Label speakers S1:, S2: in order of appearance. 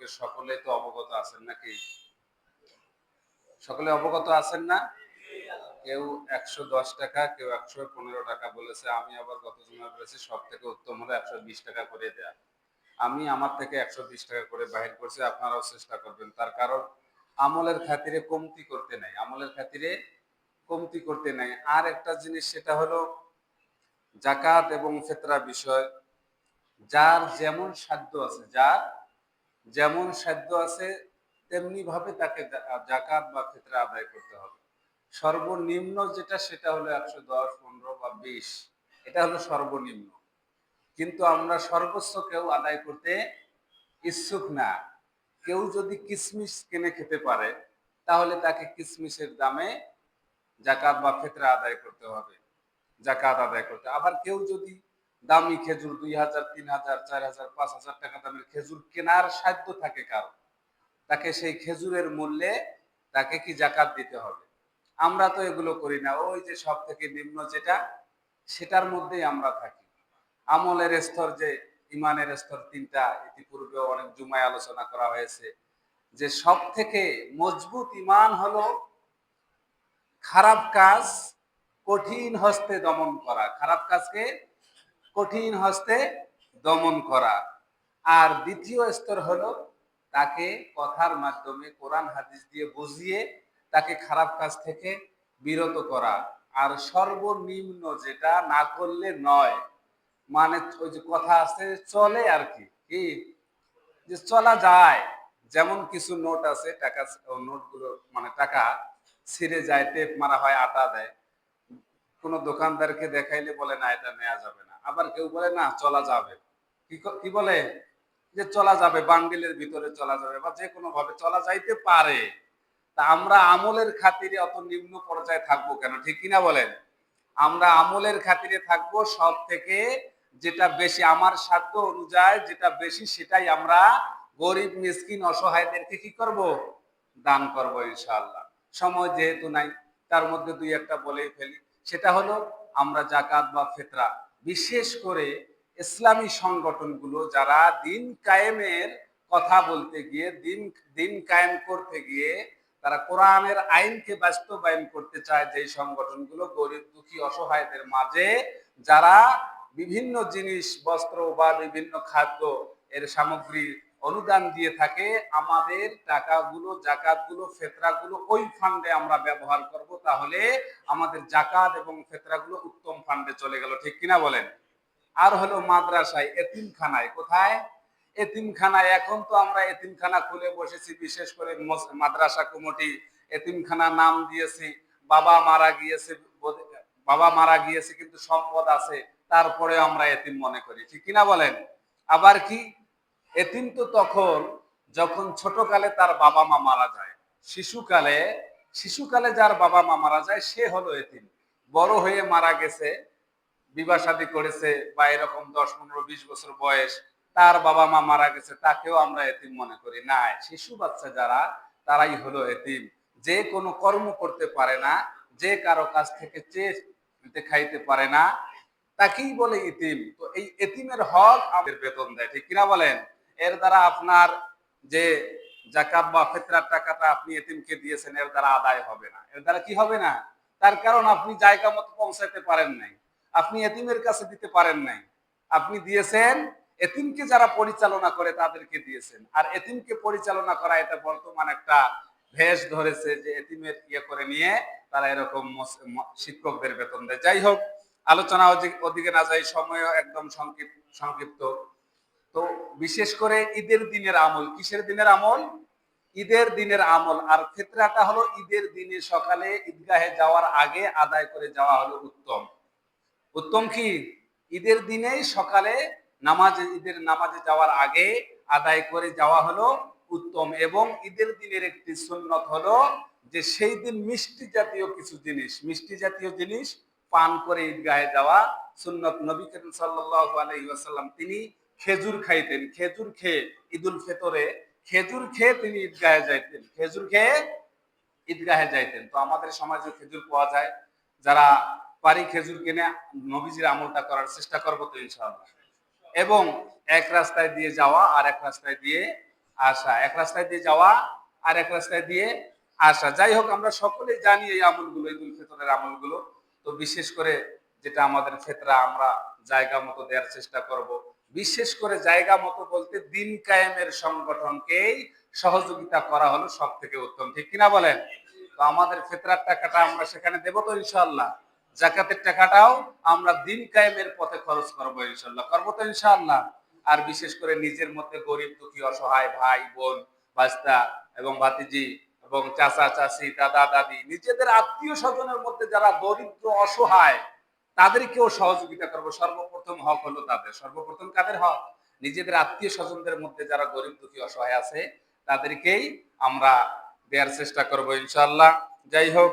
S1: সম্পর্কে সকলেই তো অবগত আছেন নাকি? সকলে অবগত আছেন না? কেউ একশো দশ টাকা, কেউ একশো পনেরো টাকা বলেছে। আমি আবার গত জমা বলেছি, সব থেকে উত্তম হলো একশো বিশ টাকা করে দেয়া। আমি আমার থেকে একশো বিশ টাকা করে বাহির করছি, আপনারাও চেষ্টা করবেন। তার কারণ, আমলের খাতিরে কমতি করতে নাই। আমলের খাতিরে কমতি করতে নাই। আর একটা জিনিস, সেটা হলো জাকাত এবং ফেতরা বিষয়। যার যেমন সাধ্য আছে, যার যেমন সাধ্য আছে তেমনি ভাবে তাকে জাকাত বা ফিতরা আদায় করতে হবে। সর্বনিম্ন যেটা, সেটা হলো একশো দশ, পনেরো বা বিশ। এটা হলো সর্বনিম্ন। কিন্তু আমরা সর্বোচ্চ কেউ আদায় করতে ইচ্ছুক না। কেউ যদি কিসমিস কিনে খেতে পারে, তাহলে তাকে কিসমিসের দামে জাকাত বা ফিতরা আদায় করতে হবে। জাকাত আদায় করতে আবার কেউ যদি দামি খেজুর দুই হাজার, তিন হাজার, চার হাজার, পাঁচ হাজার টাকা দামের খেজুর কেনার সাধ্য থাকে কারও। তাকে সেই খেজুরের মূল্যে তাকে কি জাকাত দিতে হবে? আমরা তো এগুলো করি না। ওই যে সব থেকে নিম্ন যেটা, সেটার মধ্যেই আমরা থাকি। আমলের স্তর যে, ইমানের স্তর তিনটা ইতিপূর্বে অনেক জুমায় আলোচনা করা হয়েছে যে সব থেকে মজবুত ইমান হলো খারাপ কাজ কঠিন হস্তে দমন করা। খারাপ কাজকে কঠিন হস্তে দমন করা। আর দ্বিতীয় স্তর হলো তাকে কথার মাধ্যমে কোরআন হাদিস দিয়ে বুঝিয়ে তাকে খারাপ কাজ থেকে বিরত করা। আর সর্বনিম্ন যেটা না করলে নয় মানে ওই যে কথা আছে, চলে আর কি। কি? যে চলা যায়। যেমন কিছু নোট আছে, টাকা নোটগুলো মানে টাকা ছিঁড়ে যায়, টেপ মারা হয়, আটা দেয়। কোনো দোকানদারকে দেখাইলে বলে, না, এটা নেওয়া যাবে না। আবার কেউ বলে, না, চলা যাবে। কি বলে? যে চলা যাবে, বান্ডিলের ভিতরে চলা যাবে বা যে কোনো ভাবে চলা যাইতে পারে। তা আমরা আমলের খাতিরে অত নিম্ন পর্যায়ে থাকব কেন? ঠিক কিনা বলেন? আমরা আমলের খাতিরে থাকব সব থেকে যেটা বেশি আমার সাধ্য অনুযায়ী, যেটা বেশি সেটাই আমরা গরিব, মিসকিন, অসহায়দেরকে কি করব? দান করব ইনশাআল্লাহ। সময় যেহেতু নাই, তার মধ্যে দুই একটা বলেই ফেলি। সেটা হলো আমরা জাকাত বা ফেতরা বিশেষ করে ইসলামী সংগঠনগুলো যারা দিন কায়েমের কথা বলতে গিয়ে, দিন দিন কায়েম করতে গিয়ে তারা কোরআনের আইনকে বাস্তবায়ন করতে চায় যে সংগঠনগুলো, গরিব, দুঃখী, অসহায়দের মাঝে যারা বিভিন্ন জিনিস, বস্ত্র বা বিভিন্ন খাদ্য এর সামগ্রী অনুদান দিয়ে থাকে, আমাদের টাকাগুলো, জাকাতগুলো, ফেতরাগুলো ওই ফান্ডে আমরা ব্যবহার করব তাহলে আমাদের জাকাত এবং ফেতরাগুলো উত্তম ফান্ডে চলে গেল, ঠিক কিনা বলেন? আর হলো মাদ্রাসায় এতিমখানায়, কোথায়? এতিমখানায়, এখন তো আমরা এতিমখানা খুলে বসেছি, বিশেষ করে মাদ্রাসা কমিটি, এতিমখানা নাম দিয়েছি, বাবা মারা গিয়েছে বাবা মারা গিয়েছে, কিন্তু সম্পদ আছে, তারপরে আমরা এতিম মনে করি, ঠিক কিনা বলেন? আবার কি? এতিম তো তখন, যখন ছোটকালে তার বাবা মা মারা যায়, শিশুকালে শিশুকালে যার বাবা মা মারা যায়, সে হলো এতিম। বড় হয়ে মারা গেছে, বিবাহ শাদী করেছে বা এরকম দশ, পনেরো, বিশ বছর বয়স, তার বাবা মা মারা গেছে, তাকেও আমরা এতিম মনে করি। না শিশু বাচ্চা যারা, তারাই হলো এতিম। যে কোনো কর্ম করতে পারে না, যে কারও কাছ থেকে চেয়ে খাইতে পারে না, তাকেই বলে ইতিম তো এই এতিমের হক আমাদের বেতন দেয়, ঠিক কিনা বলেন? এর দ্বারা আপনার যে জাকাত বা ফেতরার টাকাটা আপনি এতিমকে দিয়েছেন, এর দ্বারা আদায় হবে না। এর দ্বারা কি হবে না? তার কারণ আপনি জায়গা মতো পৌঁছাতে পারেন নাই। আপনি এতিমের কাছে দিতে পারেন নাই। আপনি দিয়েছেন, এতিমকে যারা পরিচালনা করে তাদেরকে দিয়েছেন। আর এতিমকে পরিচালনা করা এটা বর্তমান একটা ভেষ ধরেছে যে এতিমের ইয়ে করে নিয়ে তারা এরকম শিক্ষকদের বেতন দেয়। যাই হোক, আলোচনা ওদি- ওদিকে না যাই সময় একদম সংক্ষিপ্ত সংক্ষিপ্ত। তো বিশেষ করে ঈদের দিনের আমল। কিসের দিনের আমল? ঈদের দিনের আমল। আর ফিতরাটা হলো ঈদের দিনে সকালে ঈদগাহে যাওয়ার আগে আদায় করে যাওয়া হলো উত্তম। উত্তম কি? ঈদের দিনেই সকালে নামাজে, ঈদের নামাজে যাওয়ার আগে আদায় করে যাওয়া হলো উত্তম। এবং ঈদের দিনের একটি সুন্নত হলো যে সেই দিন মিষ্টি জাতীয় কিছু জিনিস, মিষ্টি জাতীয় জিনিস পান করে ঈদগাহে যাওয়া সুন্নত। নবী করিম সাল্লাল্লাহু আলাইহি ওয়াসাল্লাম তিনি খেজুর খাইতেন। খেজুর খেয়ে ঈদুল ফিতরে, খেজুর খেয়ে তিনি ঈদগাহে যাইতেন। খেজুর খেয়ে ঈদগাহে যাইতেন। তো আমাদের সমাজে খেজুর পাওয়া যায়। যারা পারি খেজুর কিনে, নবীজির আমলটা করার চেষ্টা করব তো ইনশাআল্লাহ। এবং এক রাস্তায় দিয়ে যাওয়া আর এক রাস্তায় দিয়ে আসা। এক রাস্তায় দিয়ে যাওয়া আর এক রাস্তায় দিয়ে আসা। যাই হোক, আমরা সকলেই জানি এই আমলগুলো, ঈদুল ফিতরের আমলগুলো। তো বিশেষ করে যেটা আমাদের ফেতরা, আমরা জায়গা মতো দেওয়ার চেষ্টা করব। বিশেষ করে জায়গা মতো বলতে দিন কায়েমের সংগঠনকেই সহযোগিতা করা হলো সব থেকে উত্তম। ঠিক কিনা বলেন? তো আমাদের ফেতরার টাকাটা আমরা সেখানে দেবো তো ইনশাল্লাহ জাকাতের টাকাটাও আমরা দিন কায়েমের পথে খরচ করব ইনশাল্লাহ করব তো ইনশাল্লাহ আর বিশেষ করে নিজের মধ্যে গরিব দুঃখী, অসহায় ভাই, বোন বাস্তা এবং ভাতিজি এবং চাচা, চাচি, দাদা, দাদি, নিজেদের আত্মীয় স্বজনের মধ্যে যারা দরিদ্র, অসহায় তাদেরকেও সহযোগিতা করব। সর্বপ্রথম হক হলো তাদের। সর্বপ্রথম কাদের হক? নিজেদের আত্মীয় স্বজনদের মধ্যে যারা গরিব দুঃখী অসহায় আছে, তাদেরকেই আমরা দেওয়ার চেষ্টা করব ইনশাল্লাহ যাই হোক।